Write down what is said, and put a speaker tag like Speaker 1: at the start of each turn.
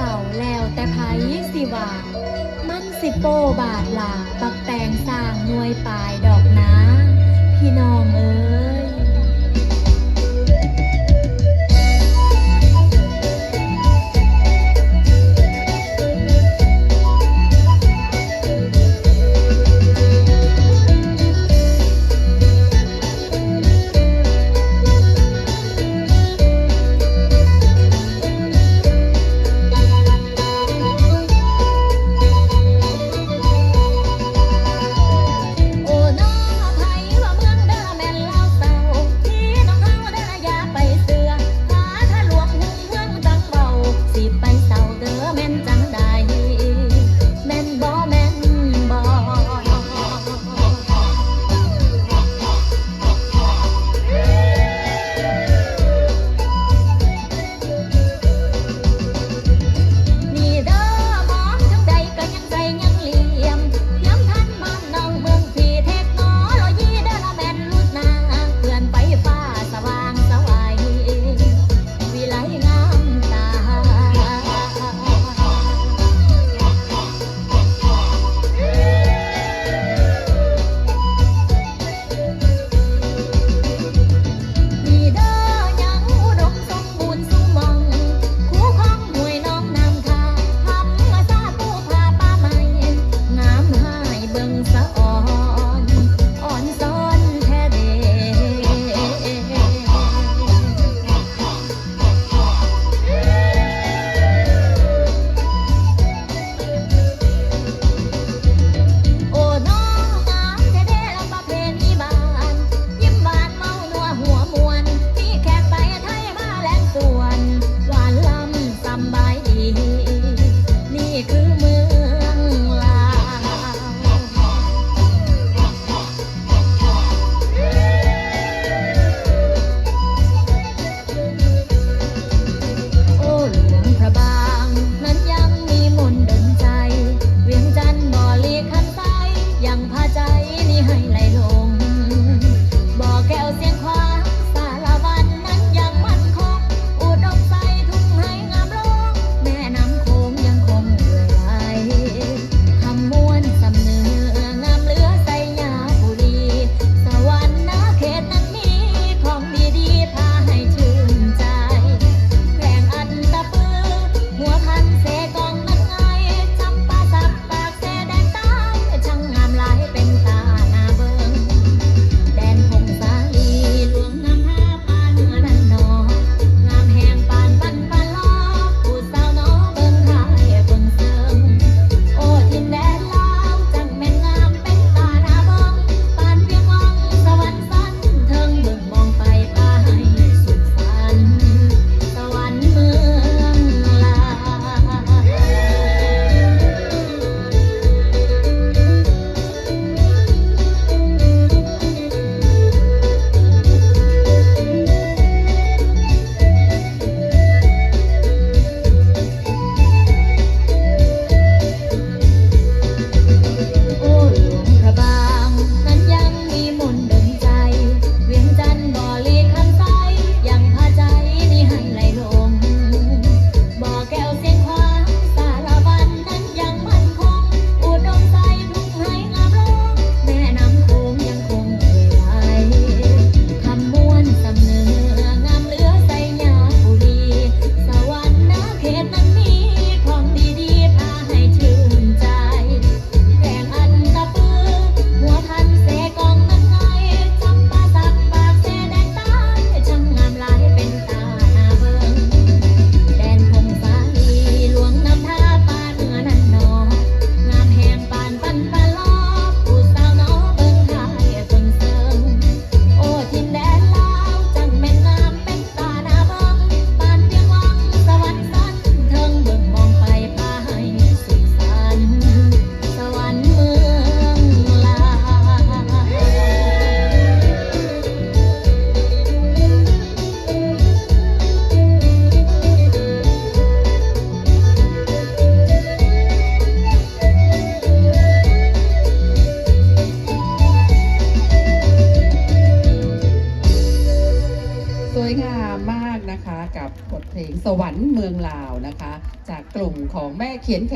Speaker 1: เสาแล้วแต่ไพสิว่ามันสิโปบาดหลาปักแปงสร้างนวยปลายดอกนะ พี่น้องเอ๋ย
Speaker 2: กับบทเพลงสวรรค์เมืองลาวนะคะ จากกลุ่มของแม่เขียนแข